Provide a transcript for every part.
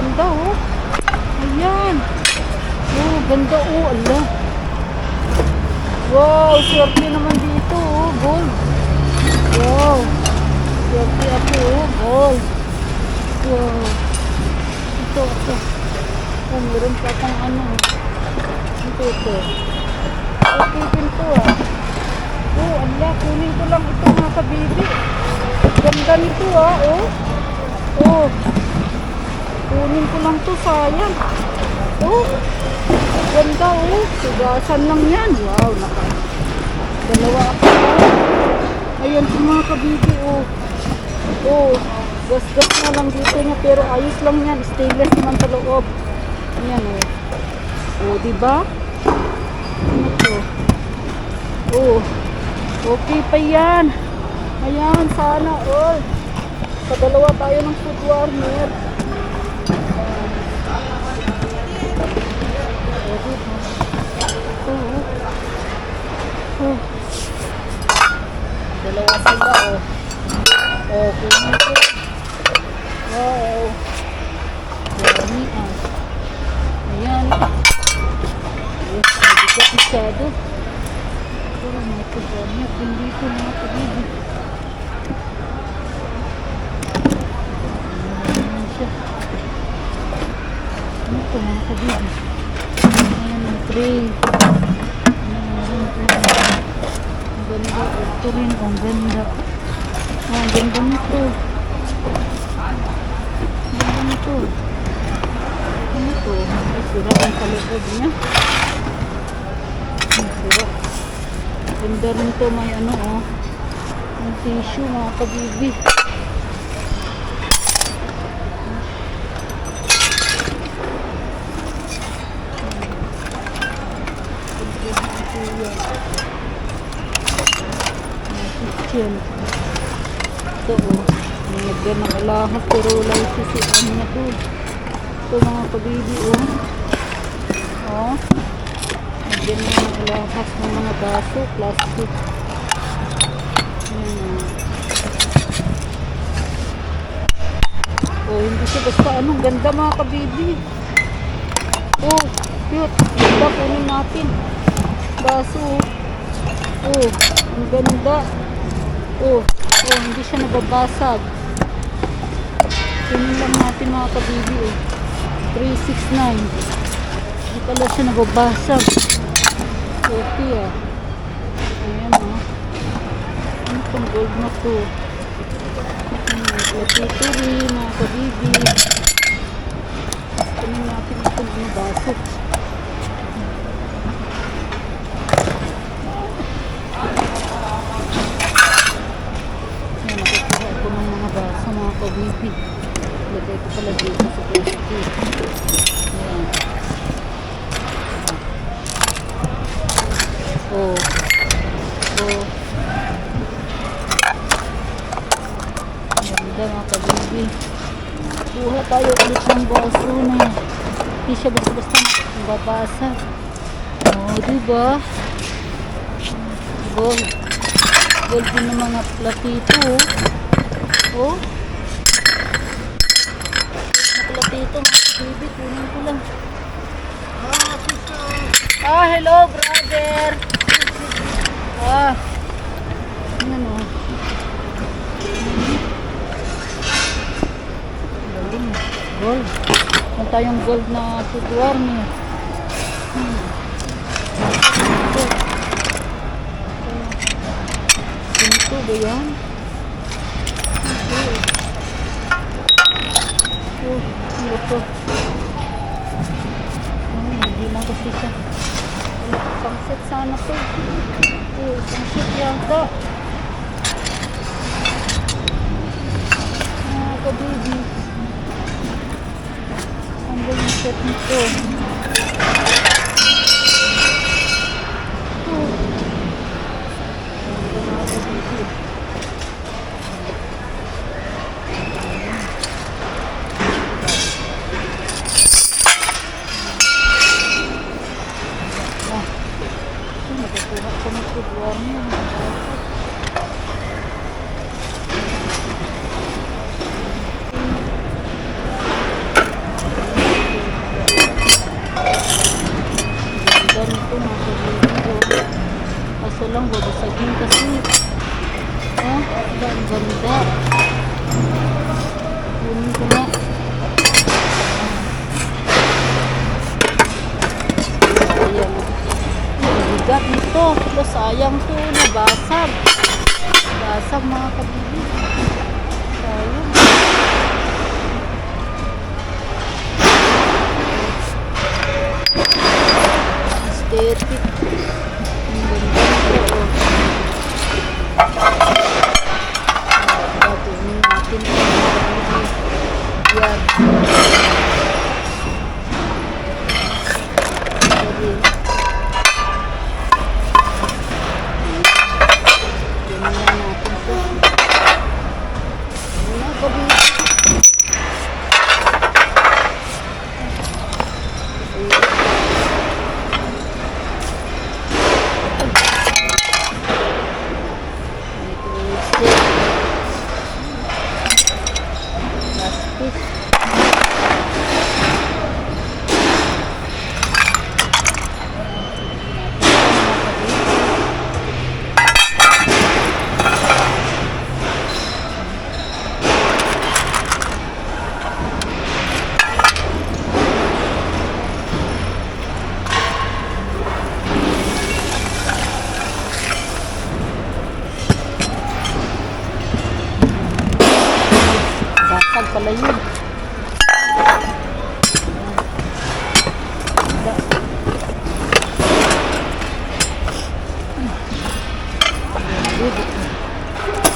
ganda oh. Ayan. Oh, ganda oh, ala. Wow, swerte naman dito oh, gold. Wow. Swerte ako oh, gold. Wow. Ito, ito. Oh, meron pa pang ano. Ito, ito. Okay din to ah. Oh, ala, kunin ko lang ito mga kabibi. Ganda nito ah, oh. Oh. Kunin ko lang to, sayang. Oh. Ganda oh. Sugasan lang yan. Wow, naka. Dalawa ako. Ayan po mga kabibi oh. Oh. Gas-gas na lang dito niya pero ayos lang yan. Stainless naman sa loob. Ayan oh. Oh, di ba? Ano to? Oh. Okay pa yan. Ayan, sana all. Padalawa tayo ng food warmer. Oh, oh. Dalawa sila, oh. Oh, kunin ko. Wow. Dami, ah. Ayan. Oh, hindi ko pisado. Oh, mga pagdami. Hindi ko mga pagdami. Ayan siya. Ano ito mga pagdami? Ayan ang tray. Ang. Ang ganda. Ito rin. Ang ganda. Ah, ang ganda nito. Ang ganda nito. Ano to? Sira ang kaloob niya. Ang sira. Ganda rin to. May ano oh. Ang tissue mga kabibi. Kitchen. Ito oh. Nilagyan ng alahas pero wala yung sisian na to. Ito mga kabibi oh. Oh. Nilagyan na ng alahas ng mga baso, plastic. Ayan oh. Oh, hindi siya basta anong ganda mga kabibi. Oh, cute. Ganda kunin natin. Baso. oh. Oh, ang ganda. Oh, oh, hindi siya nababasag. Kunin lang natin mga kabibi oh. 369. Hindi pala siya nababasag. Okay ah. Ayan oh. Ano itong gold na to? Latuturi, mga kabibi. Kunin natin itong ano baso. Ayan, nakukuha ako ng mga baso, mga kabibi. Lagay ko pala dito sa plastic. Ayan. Oh. Oh. Ganda mga kabibi. Kuha tayo ulit ng baso na hindi siya basta-basta mababasa. Oh, diba? Gold. Gold din ng mga platito. Oh. Oh. Mga kabibi. Kunin ko lang. Ah, hello, brother. Ah. Ano? Galing. Gold. Meron tayong gold na food warmer. Hmm. Ito ba yan? To? Oh, hindi lang kasi siya. Isang set sana to. Oh, isang set yata. Ah, kabibi. Ang galing set nito. Oh. Ang galing mga kabibi. Ah, ito, nagkukuha ko ng food warmer. Ganda. Kunin ko na. Ayan. Bigat nito. Sayang to. Nabasag. Basag mga kabili. Pala yun.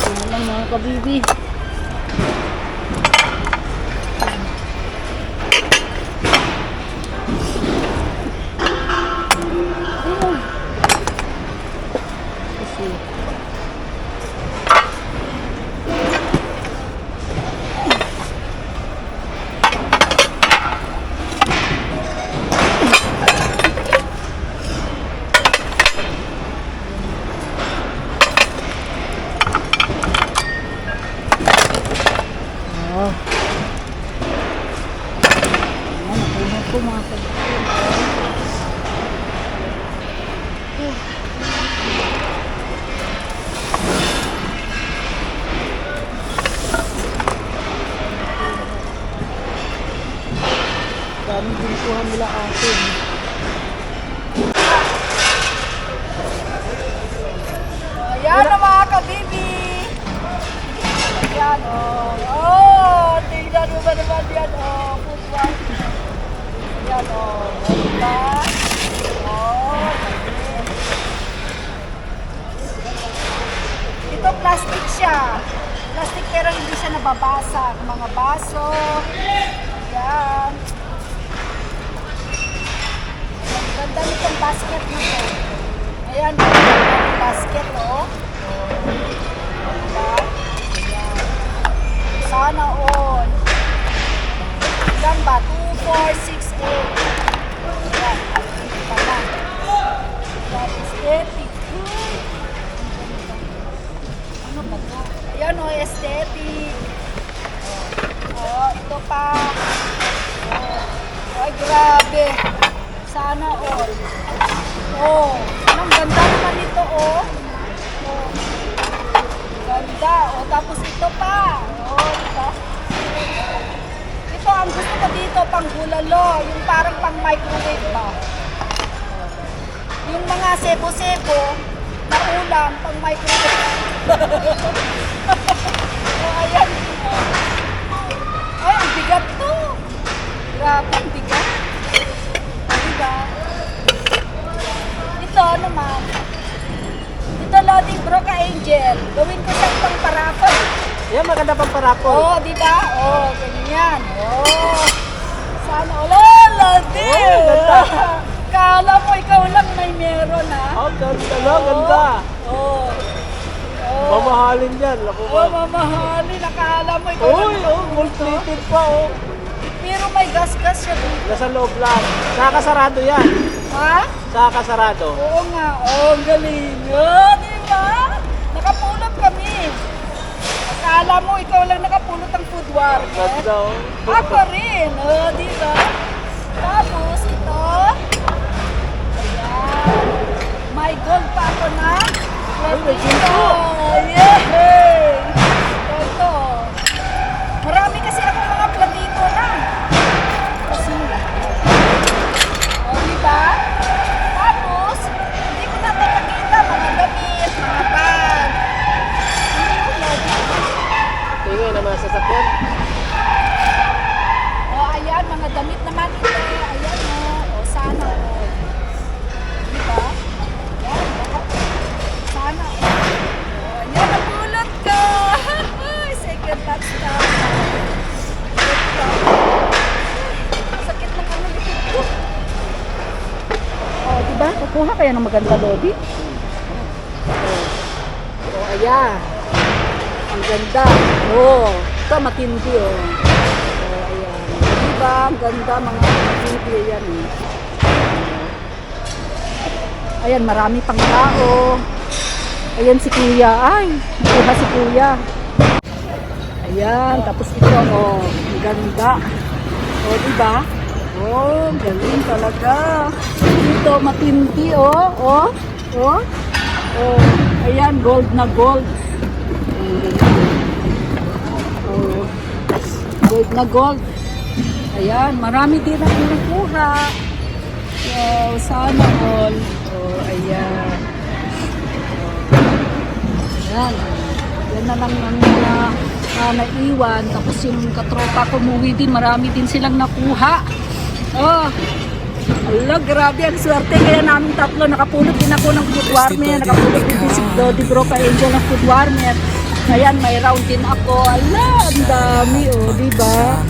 Yan lang mga kabibi. Dami din kuha nila atin. Ayan ang mga kabibi. Ayan o. Oh, tingnan mo ba naman yan o. Oh, football. Ayan o. Oh, diba? Oh. Ito plastic siya. Plastic pero hindi siya nababasag. Mga baso. Ayan. Ganda nitong basket nito. Ayan, yung basket, oh. Diba? Ayan. Sana all. Ilan ba? 2, 4, 6, 8. Ayan. Ito na. That is. Uy. Ano ba ito? Ayan, oh, aesthetic. Oh, ito pa. Oh. Ay, grabe. Sana all. Oh, ang ganda naman ito, oh. Oh. Ganda. Oh, tapos ito pa. Oh, ito. Ito, ang gusto ko dito, pang bulalo. Yung parang pang microwave ba. Yung mga sebo-sebo, na ulam, pang microwave. oh, ayan. Ay, ang bigat to. Grabe, ang bigat. Diba? Ito naman. Ito loading bro ka Angel. Gawin ko siyang pang parapol. Yan, maganda pang parapol. Oo, oh, di ba? Oo, oh, ganyan. Oo. Oh. Sana, wala, loading. Oh, ganda. Kala mo ikaw lang may meron ha. Oh, ganda na, ganda. Oo. Oo. Mamahalin yan. Ako Oo, ba? mamahalin. Nakala mo ikaw Uy, lang. oh, gold plated pa, oh. Pero may gas-gas siya dito. Nasa loob lang. Nakasarado yan. Ha? Nakasarado. Oo nga. Oo, ang galing. Oh, di ba? Nakapulot Akala mo ikaw lang nakapulot ang food warrior. Oh. Ako rin. Oh, di ba? Tapos ito. Ayan. May gold pa ako na. may Platino. Kuha kaya ng maganda, Lodi. Oh, oh ayan. Ang ganda. Oh, ito matindi, oh. Oh, ayan. Diba? Ang ganda, mga matindi. Ayan, eh. Ayan, marami pang tao. Ayan si Kuya. Ay, nakuha si Kuya. Ayan, tapos ito, oh, ang ganda. Oh, diba? Oh, galing talaga. Ito, matindi, oh, oh, oh. Oh, ayan, gold na gold. Oh, gold na gold. Ayan, marami din ang nakuha. Wow, sana all. Oh, ayan. Yan. Yan na lang ang mga uh, naiwan. Tapos yung katropa ko umuwi din. Marami din silang nakuha. Oh. Ala, grabe ang swerte. Kaya namin tatlo, nakapulot din ako ng food warmer. Nakapulot din si Dodi Bro ka Angel ng food warmer. Ayan, may round din ako. Ala, ang dami, oh, di ba?